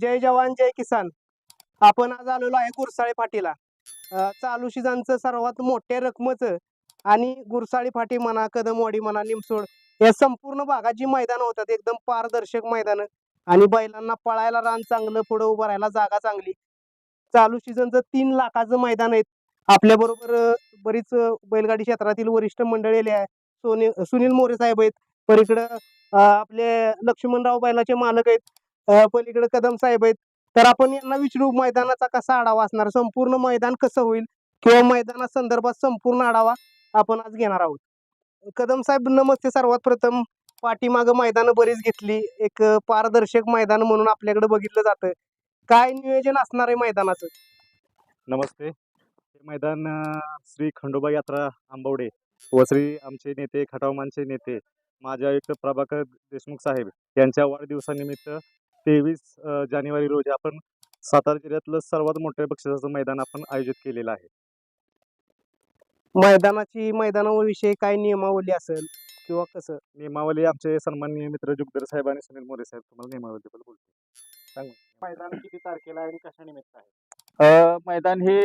जय जवान जय किसान. आपण आज आलेलो आहे गुरसाळी फाटीला. चालू सीझनचं सर्वात मोठ्या रकमेचं आणि गुरसाळी फाटी म्हणा कदमवाडी म्हणा निमसोड या संपूर्ण भागात जी मैदानं होतात एकदम पारदर्शक मैदानं. आणि बैलांना पळायला रान चांगलं पुढे उभं राहायला जागा चांगली. चालू सीझनचं तीन लाखाचं मैदान आहेत. आपल्या बरोबर बरीच बैलगाडी क्षेत्रातील वरिष्ठ मंडळी आहे सोनी सुनील मोरे साहेब आहेत. पलीकडं इकडं आपले लक्ष्मणराव बैलाचे मालक आहेत. पलीकडे कदम साहेब आहेत. तर आपण यांना विचारू मैदानाचा कसा आढावा असणार? संपूर्ण मैदान कसं होईल? किंवा मैदाना संदर्भात संपूर्ण आढावा आपण आज घेणार आहोत. कदम साहेब नमस्ते. सर्वात प्रथम पाठीमागं मैदानं बरीच घेतली. एक पारदर्शक मैदान म्हणून आपल्याकडे बघितलं जातं. काय नियोजन असणार आहे मैदानाचं? नमस्ते. हे मैदान श्री खंडोबा यात्रा आंबवडे व श्री आमचे नेते खटावमानचे नेते माझे आयुक्त प्रभाकर देशमुख साहेब यांच्या वाढदिवसानिमित्त तेवीस जानेवारी रोजी आपण सातारा जिल्ह्यातलं सर्वात मोठ्या बक्षिसाचं मैदान आपण आयोजित केलेलं आहे. मैदानाची मैदानाविषयी काय नियमावली असेल किंवा कसं? नियमावली आमचे सन्माननीय मित्र जुगदर साहेब आणि सुनील मोरे साहेब तुम्हाला नियमावलीबद्दल बोलतो मैदान किती तारखेला आणि कशा निमित्त आहे? मैदान हे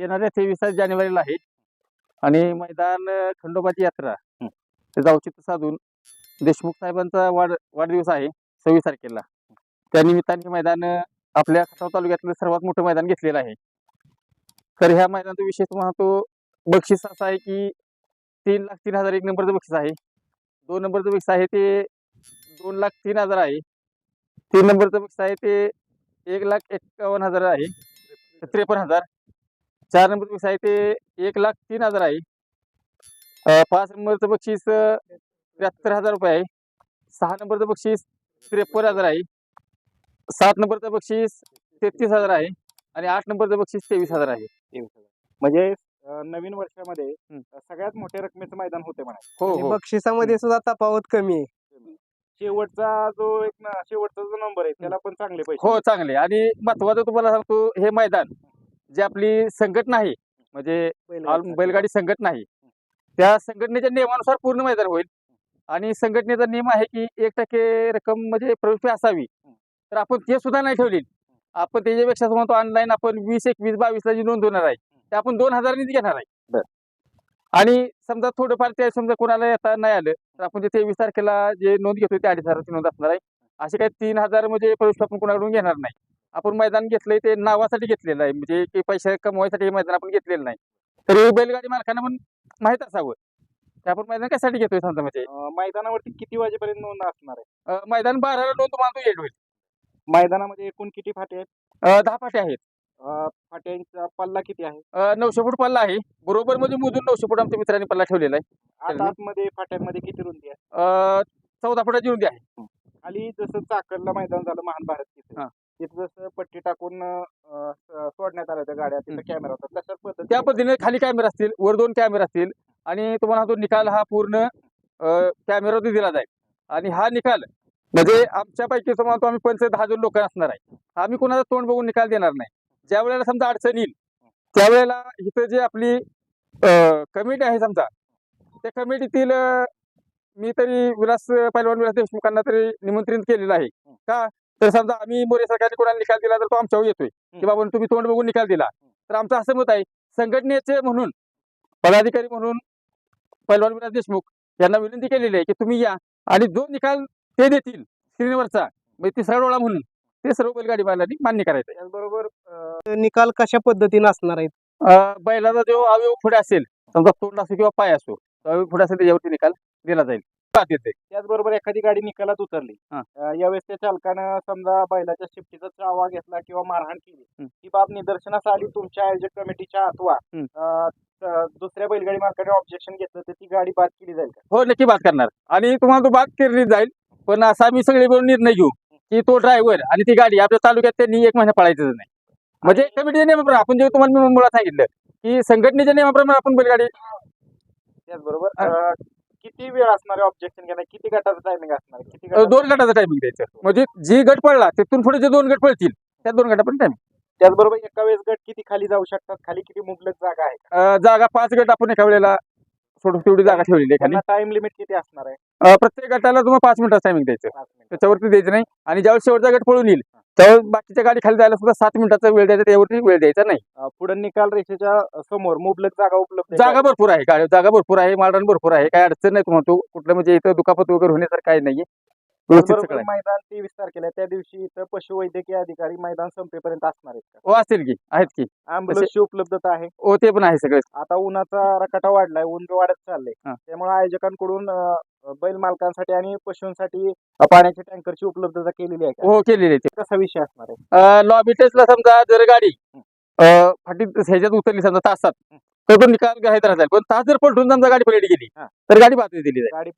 येणाऱ्या तेवीस जानेवारीला आहे आणि मैदान खंडोबाची यात्रा त्याचं औचित्य साधून देशमुख साहेबांचा वाढ वाढदिवस आहे सव्वीस तारखेला. त्या निमित्ताने हे मैदान आपल्या खटाव तालुक्यातलं सर्वात मोठं मैदान घेतलेलं आहे. तर ह्या मैदानाचा विशेष महत्त्व बक्षीस असं आहे की तीन लाख तीन हजार एक नंबरचं बक्षीस आहे. दोन नंबरचं बक्षीस आहे ते दोन लाख तीन हजार आहे. तीन नंबरचं बक्षीस आहे ते एक लाख एक्कावन्न हजार आहे. त्रेपन्न हजार. चार नंबरचं बक्षीस आहे ते एक लाख तीन हजार आहे. पाच नंबरचं बक्षीस त्र्याहत्तर हजार रुपये आहे. सहा नंबरचं बक्षीस त्रेपन्न हजार आहे. सात नंबरचं बक्षीस तेहतीस हजार आहे आणि आठ नंबरचं बक्षीस तेवीस हजार आहे. म्हणजे अं, नवीन वर्षामध्ये हं. सगळ्यात मोठ्या रकमेचं मैदान होते म्हणा हो आणि हो. बक्षिसामध्ये सुद्धा तफावत कमी आहे. शेवटचा जो एक न- शेवटचा जो नंबर आहे त्याला पण चांगले पैसे. हो चांगले. आणि महत्वाचं तुम्हाला सांगतो हे मैदान जे आपली संघटना आहे म्हणजे ऑल बैलगाडी संघटना आहे त्या संघटनेच्या नियमानुसार पूर्ण मैदान होईल. आणि संघटनेचा नियम आहे की एक टक्के रक्कम म्हणजे प्रवेश fee असावी. तर आपण ते सुद्धा नाही ठेवली आपण त्याच्यापेक्षा म्हणतो ऑनलाईन आपण वीस एकवीस बावीसला जी नोंद होणार आहे ते आपण दोन हजारांनीच घेणार आहे. आणि समजा थोडंफार ते समजा कोणाला येता नाही आलं तर आपण जे तेवीस तारखेला जे नोंद घेतोय ते अडीच हजाराची नोंद असणार आहे असे काही तीन हजार म्हणजे प्रवेश आपण कोणाकडून घेणार नाही. आपण मैदान घेतलंय ते नावासाठी घेतलेलं आहे म्हणजे पैसे कमवायसाठी हे मैदान आपण घेतलेलं नाही. तरी बैलगाडी मालकांना पण माहीत असावं की आपण मैदान कशासाठी घेतोय समजा म्हणजे? मैदानावरती किती वाजेपर्यंत नोंद असणार आहे? मैदान बाराला नोंद तुम्हाला तो येईल. होईल मैदानामध्ये एकूण किती फाटे आहेत? दहा फाटे आहेत. फाट्यांचा पल्ला किती आहे? नऊशे फूट पल्ला आहे. बरोबर म्हणजे मोजून नऊशे फूट आमच्या मित्रांनी पल्ला ठेवलेला आहे. आतमध्ये फाट्यांमध्ये किती रुंदी आहे? चौदा फुटाची रुंदी आहे. खाली जसं चाकणला मैदान झालं महान भारत. केसरी तिथं जसं पट्टी टाकून सोडण्यात आल्या होत्या गाड्या तिथं कॅमेरा होता. तशाच त्या पद्धतीने पद्धतीने खाली कॅमेरा असतील वर दोन कॅमेरा असतील आणि तुम्हाला तो निकाल हा पूर्ण कॅमेरावरती दिला जाईल. आणि हा निकाल म्हणजे आमच्यापैकी समजा आम्ही पंच दहा जण लोक असणार आहे. आम्ही कोणाचा तोंड बघून निकाल देणार नाही. ज्या वेळेला समजा अडचण येईल त्यावेळेला इथं जे आपली कमिटी आहे समजा त्या कमिटीतील मी तरी विलास पैलवान विलास देशमुखांना तरी निमंत्रित केलेलं आहे. का? तर समजा आम्ही मोरे सरकारने कोणाला निकाल दिला तर तो आमच्यावर येतोय. की बाबा तुम्ही तोंड बघून निकाल दिला. तर आमचं असं मत आहे संघटनेचे म्हणून पदाधिकारी म्हणून पैलवान विलास देशमुख यांना विनंती केलेली आहे की तुम्ही या. आणि जो निकाल ते देतील स्क्रीनवरचा म्हणजे तिसरा डोळा म्हणून ते सर्व बैलगाडी बायलांनी मान्य करायचं त्याचबरोबर निकाल कशा पद्धतीने असणार आहेत? बैलाचा जो अवयव पुढे असेल समजा तोंड असो किंवा पाय असो तो अवयव पुढे असेल त्याच्यावरती निकाल दिला जाईल. त्याचबरोबर एखादी गाडी निकालात उतरली यावेळेस त्या चालकानं समजा बैलाच्या शिफ्टीचा चावा घेतला किंवा मारहाण केली हं. बाब निदर्शनास आली तुमच्या आयोजक कमिटीच्या अथवा दुसऱ्या बैलगाडी मालकाने ऑब्जेक्शन घेतलं तर ती गाडी बाद केली जाईल का? हो नक्की बात करणार. आणि तुम्हाला तो बात केली जाईल पण असा आम्ही सगळे मिळून निर्णय घेऊ की तो ड्रायव्हर आणि ती गाडी आपल्या तालुक्यात त्यांनी एक महिना पळायचंच नाही. म्हणजे कमिटीच्या नियमाप्रमाणे आपण जे तुम्हाला मी मुळात सांगितलं की संघटनेच्या नियमाप्रमाणे आपण बैलगाडी त्याचबरोबर हा. किती वेळ असणार आहे ऑब्जेक्शन घेणार किती गटाचं टायमिंग असणार किती दोन गटाचं टायमिंग द्यायचं. म्हणजे जी गट पडला तिथून पुढे जे दोन गट पळतील त्या दोन गटापर्यंत टायमिंग त्याचबरोबर एका वेळेस गट किती खाली जाऊ शकतात? खाली किती मुबलक जागा आहे जागा पाच गट आपण एका वेळेला सोडून तेवढी जागा ठेवलेली आहे खाली टाइम लिमिट किती असणार आहे? अ, प्रत्येक गटाला तुम्हाला पाच मिनिटाचं टायमिंग द्यायचं. पाच मिनिटं. त्याच्यावरती द्यायचं नाही. आणि ज्यावेळेस शेवटचा गट पळून येईल तर बाकीच्या गाडी खाली जायला सुद्धा सात मिनिटाचा वेळ द्यायचा त्यावरती वेळ द्यायचा नाही. अं, पुढे निकाल रेषेच्या समोर मुबलक जागा उपलब्ध आहे जागा भरपूर आहे गाडी जागा भरपूर आहे मालरान भरपूर आहे काय अडचण नाही तुम्हाला. तो कुठलं म्हणजे इथं दुखापत वगैरे होण्यासारखं काही नाहीये. व्यवस्थित त्याचबरोबर सगळं आहे. मैदान तेवीस तारखेला आहे. त्या दिवशी इथं पशुवैद्यकीय अधिकारी मैदान संपेपर्यंत असणार आहेत का? हो असेल की. आहेत की. अँब्युलन्सची उपलब्धता आहे. हो ते पण आहे सगळं. आता उन्हाचा रकाटा वाढलाय. ऊन वाढत चाललंय. त्यामुळे आयोजकांकडून अं, बैल मालकांसाठी आणि पशूंसाठी अं, पाण्याच्या टँकरची उपलब्धता केलेली आहे का? हो केलेले ते. कसा विषय असणार आहे? लॉबी टेस्टला समजा जर गाडी अं, फाटी ह्याच्यात उतरली समजा तासात तो निकाल घ्यायचा पण तास जर पलटून समजा गाडी पलटी गेली हा. तर गाडी बाद दिली जाईल गाडी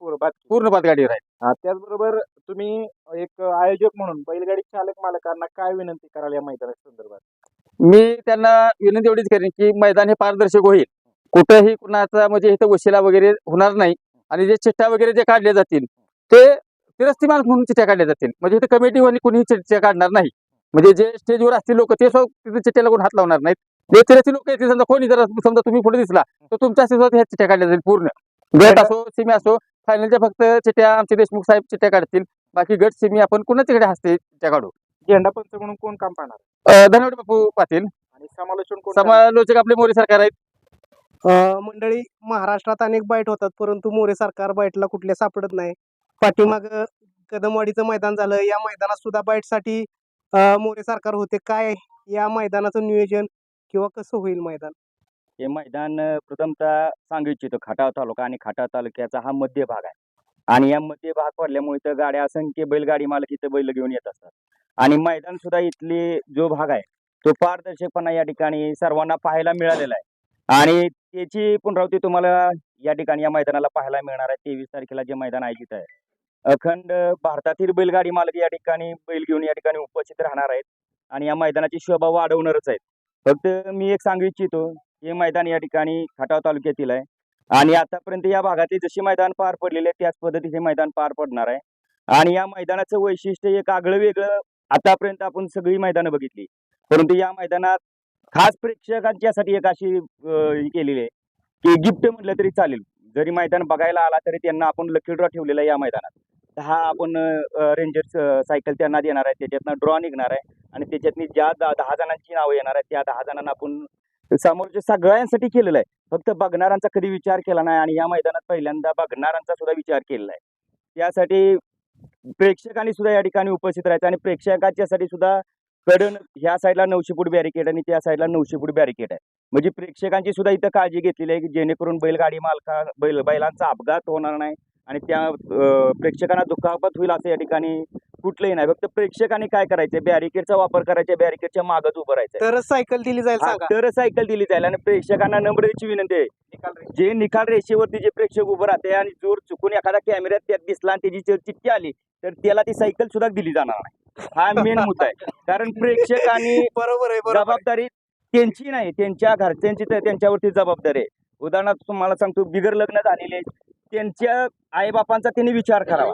पूर्ण बाद गाडीवर आहे. हा, त्याचबरोबर तुम्ही एक आयोजक म्हणून बैलगाडी चालक मालकांना काय विनंती कराल या मैदानाच्या संदर्भात? मी त्यांना विनंती एवढीच करेन की मैदान हे पारदर्शक होईल. कुठेही कुणाचा म्हणजे इथं वशिला वगैरे होणार नाही आणि जे चिठ्ठ्या वगैरे जे काढले जातील ते तिरस्ती माणूस म्हणून चिठ्ठ्या काढल्या जातील. म्हणजे इथं कमिटी आणि कुणीही चिठ्ठ्या काढणार नाही. म्हणजे जे स्टेजवर असतील लोक ते सुद्धा तिथे चिठ्ठ्याला कोण हात लावणार नाहीत. तिरस्ती लोक येतील समजा कोणी जर समजा तुम्ही पुढे दिसला तर तुमच्या सुद्धा ह्या चिठ्ठ्या काढल्या जाईल पूर्ण. गट असो सिमी असो फायनलच्या फक्त चिठ्ठ्या आमचे देशमुख साहेब चिठ्ठ्या काढतील. बाकी गट सिमी आपण कुणाच्याकडे हसते चिठ्ठ्या काढू? झेंडा पंच म्हणून कोण काम पाहणार? अं, धन्यवाद बापू पाटील आणि समालोचन कोण? समालोचक आपले मोरे सरकार आहेत. मंडळी महाराष्ट्रात अनेक बाईट होतात परंतु मोरे सरकार बाईटला कुठले सापडत नाही. पाठीमाग कदमवाडीचं मैदान झालं या मैदानात सुद्धा बाईटसाठी मोरे सरकार होते. काय या मैदानाचं नियोजन किंवा कसं होईल मैदान? हे मैदान प्रथमतः सांगू इच्छितो खटाव तालुका आणि खटाव तालुक्याचा हा मध्य भाग आहे. आणि या मध्य भाग पडल्यामुळे इथं गाड्या असंख्य बैलगाडी मालक इथं बैल घेऊन येत असतात. आणि मैदान सुद्धा इथली जो भाग आहे तो पारदर्शकपणा या ठिकाणी सर्वांना पाहायला मिळालेला आहे. आणि त्याची पुनरावृत्ती तुम्हाला या ठिकाणी या मैदानाला पाहायला मिळणार आहे. तेवीस तारखेला जे मैदान आयोजित आहे. अखंड भारतातील बैलगाडी मालक या ठिकाणी बैल घेऊन या ठिकाणी उपस्थित राहणार आहेत. आणि या मैदानाची शोभा वाढवणारच आहेत. फक्त मी एक सांगू इच्छितो हे मैदान या ठिकाणी खटाव तालुक्यातील आहे. आणि आतापर्यंत या भागातील जशी मैदान पार पडलेले त्याच पद्धतीचे मैदान पार पडणार आहे. आणि या मैदानाचं वैशिष्ट्य एक आगळं वेगळं आतापर्यंत आपण सगळी मैदानं बघितली. परंतु या मैदानात खास प्रेक्षकांच्यासाठी एक अशी केलेली आहे की गिफ्ट म्हटलं तरी चालेल. जरी मैदान बघायला आला तरी त्यांना आपण लकी ड्रॉ ठेवलेला या मैदानात. दहा आपण रेंजर्स सायकल त्यांना देणार आहे. त्याच्यातनं ड्रॉ निघणार आहे. आणि त्याच्यातनी ज्या दहा जणांची नावं येणार आहेत त्या दहा जणांना आपण समोरच्या सगळ्यांसाठी केलेलं आहे. फक्त बघणाऱ्यांचा कधी विचार केला नाही आणि या मैदानात पहिल्यांदा बघणाऱ्यांचा सुद्धा विचार केलेला आहे. त्यासाठी प्रेक्षकांनी सुद्धा या ठिकाणी उपस्थित राहायचं आणि प्रेक्षकांच्यासाठी सुद्धा कडन ह्या साईडला नऊशे फूट बॅरिकेड आणि त्या साईडला नऊशे फूट बॅरिकेड आहे. म्हणजे प्रेक्षकांची सुद्धा इथं काळजी घेतलेली आहे की जेणेकरून बैलगाडी मालका बैल बैलांचा अपघात होणार नाही. आणि त्या प्रेक्षकांना दुखापत होईल असं या ठिकाणी कुठलंही नाही. फक्त प्रेक्षकांनी काय करायचं बॅरिकेडचा वापर करायचा बॅरिकेडच्या मागच उभं राहायचं तरच सायकल दिली जाईल सांगा. तर सायकल दिली जाईल आणि प्रेक्षकांना नम्रतेची विनंती आहे. जे निकाल रेषेवरती जे प्रेक्षक उभं राहते आणि जोर चुकून एखादा कॅमेऱ्यात त्यात दिसला आणि त्याची जर चिठ्ठी आली तर त्याला ती सायकल सुद्धा दिली जाणार नाही. हा मेन मुद्दा आहे. कारण प्रेक्षकांनी बरोबर आहे बरोबर आहे. जबाबदारी त्यांची नाही. त्यांच्या घरच्यांची त्यांच्यावरती जबाबदारी आहे. उदाहरणार्थ तुम्हाला सांगतो बिगर लग्न झालेले त्यांच्या आईबापांचा त्यांनी विचार करावा.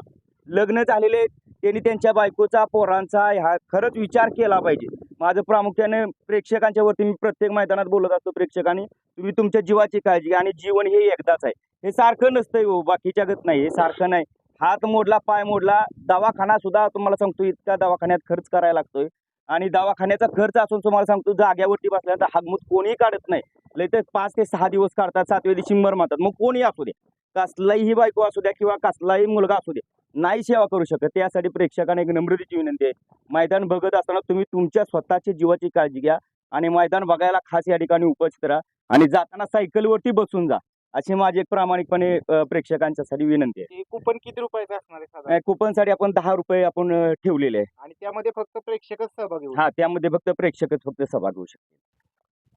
लग्न झालेले त्यांनी त्यांच्या बायकोचा पोरांचा ह्या खरंच विचार केला पाहिजे. माझं प्रामुख्याने प्रेक्षकांच्या वरती मी प्रत्येक मैदानात बोलत असतो प्रेक्षकांनी तुम्ही तुमच्या जीवाची काळजी घ्या आणि जीवन हे एकदाच आहे. हे सारखं नसतंय हो बाकीच्या गत नाही हे सारखं नाही. हात मोडला पाय मोडला दवाखाना सुद्धा तुम्हाला सांगतो इतका दवाखान्यात खर्च करायला लागतोय. आणि दवाखान्याचा खर्च असून तुम्हाला सांगतो जाग्यावरती बसल्यानंतर हागमूत कोणी काढत नाही. लय तर पाच ते सहा दिवस काढतात सातव्या दिवशी मर मारतात मग कोणी असू दे. कसलाही बायको असू द्या किंवा कसलाही मुलगा असू दे नाही सेवा करू शकत. त्यासाठी प्रेक्षकांना एक नम्रतेची विनंती आहे. मैदान बघत असताना तुम्ही तुमच्या स्वतःची जीवाची काळजी घ्या आणि मैदान बघायला खास या ठिकाणी उपस्थित राहा आणि जाताना सायकलवरती बसून जा अशी माझी एक प्रामाणिकपणे प्रेक्षकांच्यासाठी विनंती आहे. कुपन किती रुपयाचं असणार आहे साधारण? अं, कुपनसाठी आपण दहा रुपये आपण ठेवलेले आहे. आणि त्यामध्ये फक्त प्रेक्षकच सहभागी. हा त्यामध्ये फक्त प्रेक्षकच फक्त सहभाग होऊ शकतील.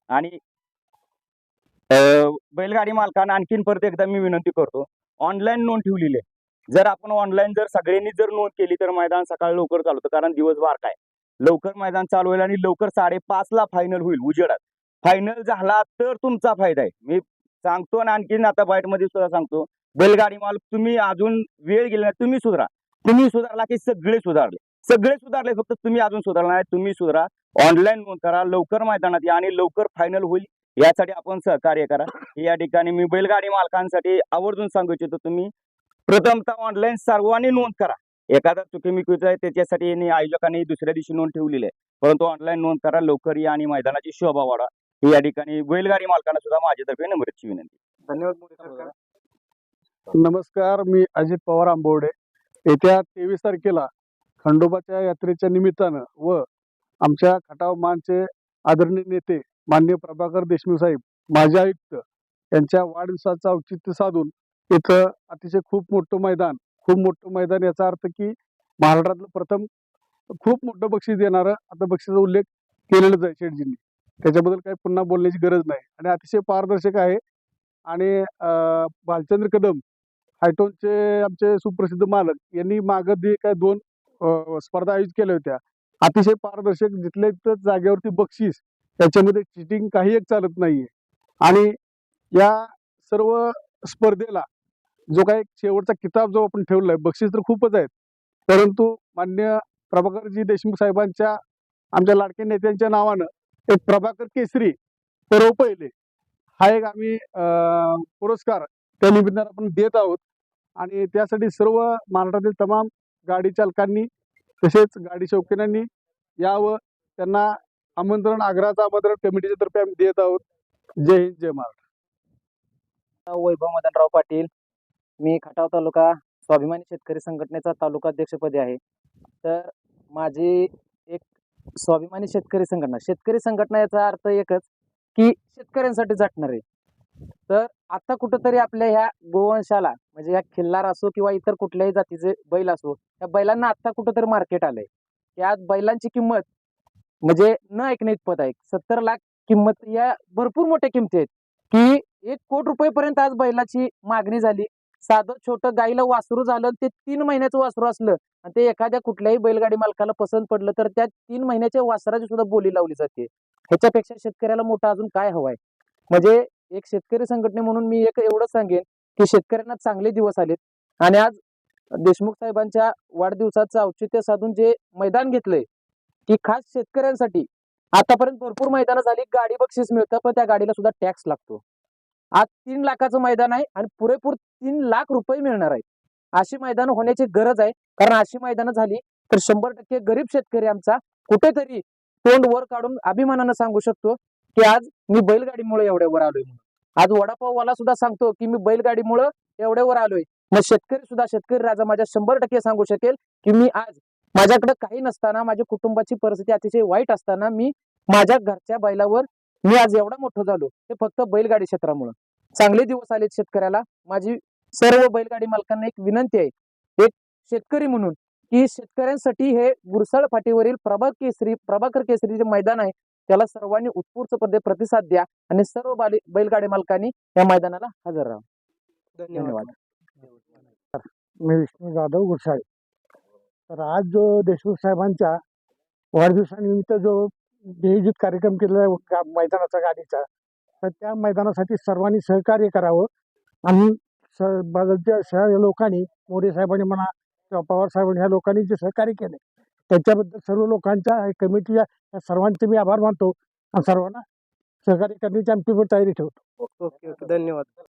आणि बैलगाडी मालकांना आणखीन परत एकदा मी विनंती करतो ऑनलाईन नोंद ठेवलेली आहे. जर आपण ऑनलाईन जर सगळ्यांनी जर नोंद केली तर मैदान सकाळी लवकर चालवतं कारण दिवस बारका आहे लवकर मैदान चालू होईल आणि लवकर साडेपाच ला फायनल होईल उजेडात. फायनल झाला तर तुमचा फायदा आहे. मी सांगतो आणि आणखीन आता बाईटमध्ये सुद्धा सांगतो बैलगाडी मालक तुम्ही अजून वेळ गेला नाही तुम्ही सुधारा. तुम्ही सुधारला की सगळे सुधारले. सगळे सुधारले फक्त तुम्ही अजून सुधारला नाही तुम्ही सुधारा. ऑनलाईन नोंद करा लवकर मैदानात या आणि लवकर फायनल होईल यासाठी आपण सहकार्य करा. या ठिकाणी मी बैलगाडी मालकांसाठी आवर्जून सांगू इच्छितो तुम्ही. प्रथमतः ऑनलाईन सर्वांनी नोंद करा. एखादा चुकीमुकीचा आहे त्याच्यासाठी यांनी आयोजकांनी दुसऱ्या दिवशी नोंद ठेवलेली आहे. परंतु ऑनलाईन नोंद करा लवकर या आणि मैदानाची शोभा वाढवा. ही या ठिकाणी बैलगाडी मालकांना सुद्धा माझ्यातर्फे नम्रची विनंती. धन्यवाद नमस्कार मी अजित पवार आंबवडे येत्या तेवीस तारखेला खंडोबाच्या यात्रेच्या निमित्तानं व आमच्या खटाव मानचे आदरणीय नेते माननीय प्रभाकर देशमुख साहेब माजी आयुक्त यांच्या वाढदिवसाचं औचित्य साधून इथं अतिशय खूप मोठं मैदान खूप मोठं मैदान याचा अर्थ की महाराष्ट्रातलं प्रथम खूप मोठं बक्षीस देणारं आता बक्षिसाचा उल्लेख केलेलाच आहे शेटजींनी त्याच्याबद्दल काही पुन्हा बोलण्याची गरज नाही. आणि अतिशय पारदर्शक आहे. आणि भालचंद्र कदम हायटोनचे आमचे सुप्रसिद्ध मालक यांनी मागं काय दोन स्पर्धा आयोजित केल्या होत्या. अतिशय पारदर्शक जिथल्या तिथं जागेवरती बक्षीस त्याच्यामध्ये चिटिंग काही एक चालत नाहीये. आणि या सर्व स्पर्धेला जो काही शेवटचा किताब जो आपण ठेवलाय बक्षीस तर खूपच आहेत. परंतु मान्य प्रभाकरजी देशमुख साहेबांच्या आमच्या लाडक्या नेत्यांच्या नावानं एक प्रभाकर केसरी पर्व पहिले हा एक आम्ही पुरस्कार त्या निमित्तानं आपण देत आहोत. आणि त्यासाठी सर्व महाराष्ट्रातील तमाम गाडी चालकांनी तसेच गाडी शौकीनांनी यावं त्यांना आमंत्रण आग्रहाचं आमंत्रण कमिटीच्या तर्फे आम्ही देत आहोत. जय हिंद जय महाराष्ट्र. वैभव मदनराव पाटील. मी खटाव तालुका स्वाभिमानी शेतकरी संघटनेचा तालुका अध्यक्षपदी आहे. तर माझी एक स्वाभिमानी शेतकरी संघटना शेतकरी संघटना याचा अर्थ एकच की शेतकऱ्यांसाठी झटणार आहे. तर आता कुठंतरी आपल्या ह्या गोवंशाला म्हणजे ह्या खिल्लार असो किंवा इतर कुठल्याही जातीचे बैल असो या बैलांना आता कुठंतरी मार्केट आलंय. या बैलांची किंमत म्हणजे न ऐकणे इतपत आहे. सत्तर लाख किंमत या भरपूर मोठ्या किमती आहेत. की एक कोटी रुपयेपर्यंत आज बैलाची मागणी झाली. साधं छोटं गाईला वासरू झालं ते तीन महिन्याचं वासरू असलं आणि ते एखाद्या कुठल्याही बैलगाडी मालकाला पसंत पडलं तर त्या तीन महिन्याच्या वासराची सुद्धा बोली लावली जाते. ह्याच्यापेक्षा शेतकऱ्याला मोठं अजून काय हवाय? म्हणजे एक शेतकरी संघटने म्हणून मी एक एवढं सांगेन की शेतकऱ्यांना चांगले दिवस आलेत. आणि आज देशमुख साहेबांच्या वाढदिवसाचं औचित्य साधून जे मैदान घेतलंय की खास शेतकऱ्यांसाठी. आतापर्यंत भरपूर मैदानं झाली गाडी बक्षीस मिळतं पण त्या गाडीला सुद्धा टॅक्स लागतो. आज तीन लाखाचं मैदान आहे आणि पुरेपूर तीन लाख रुपये मिळणार आहेत. अशी मैदान होण्याची गरज आहे. कारण अशी मैदानं झाली तर शंभर टक्के गरीब शेतकरी आमचा कुठेतरी तोंड वर काढून अभिमानानं सांगू शकतो की आज मी बैलगाडीमुळे एवढ्यावर आलोय म्हणून. आज वडापाववाला सुद्धा सांगतो की मी बैलगाडीमुळे एवढ्या वर आलोय. मग शेतकरी सुद्धा शेतकरी राजा माझ्या शंभर टक्के सांगू शकेल की मी आज माझ्याकडे काही नसताना माझ्या कुटुंबाची परिस्थिती अतिशय वाईट असताना मी माझ्या घरच्या बैलावर मी आज एवढा मोठं झालो. हे फक्त बैलगाडी क्षेत्रामुळं. चांगले दिवस आलेत शेतकऱ्याला. माझी सर्व बैलगाडी मालकांना एक विनंती आहे. एक शेतकरी म्हणून की शेतकऱ्यांसाठी हे गुरसाळ फाटीवरील प्रभाग केसरी प्रभाकर केसरी जे मैदान आहे त्याला सर्वांनी उत्स्फूर्तपणे प्रतिसाद द्या आणि सर्व बाली- बैलगाडी मालकांनी या मैदानाला हजर राहा. धन्यवाद. धन्यवाद. मी विष्णू जाधव गुरसाळे तर आज जो देशमुख साहेबांच्या वाढदिवसानिमित्त जो नियोजित कार्यक्रम केलेला आहे गा- मैदानाचा गाडीचा तर त्या मैदानासाठी सर्वांनी सहकार्य करावं. आणि स बाजूच्या लोकांनी मोरे साहेबांनी म्हणा किंवा पवार साहेबांनी ह्या लोकांनी जे सहकार्य केले त्याच्याबद्दल सर्व लोकांच्या कमिटीच्या या सर्वांचे मी आभार मानतो. आणि सर्वांना सहकार्य करण्याची आमची पण तयारी ठेवतो. ओके ओके धन्यवाद.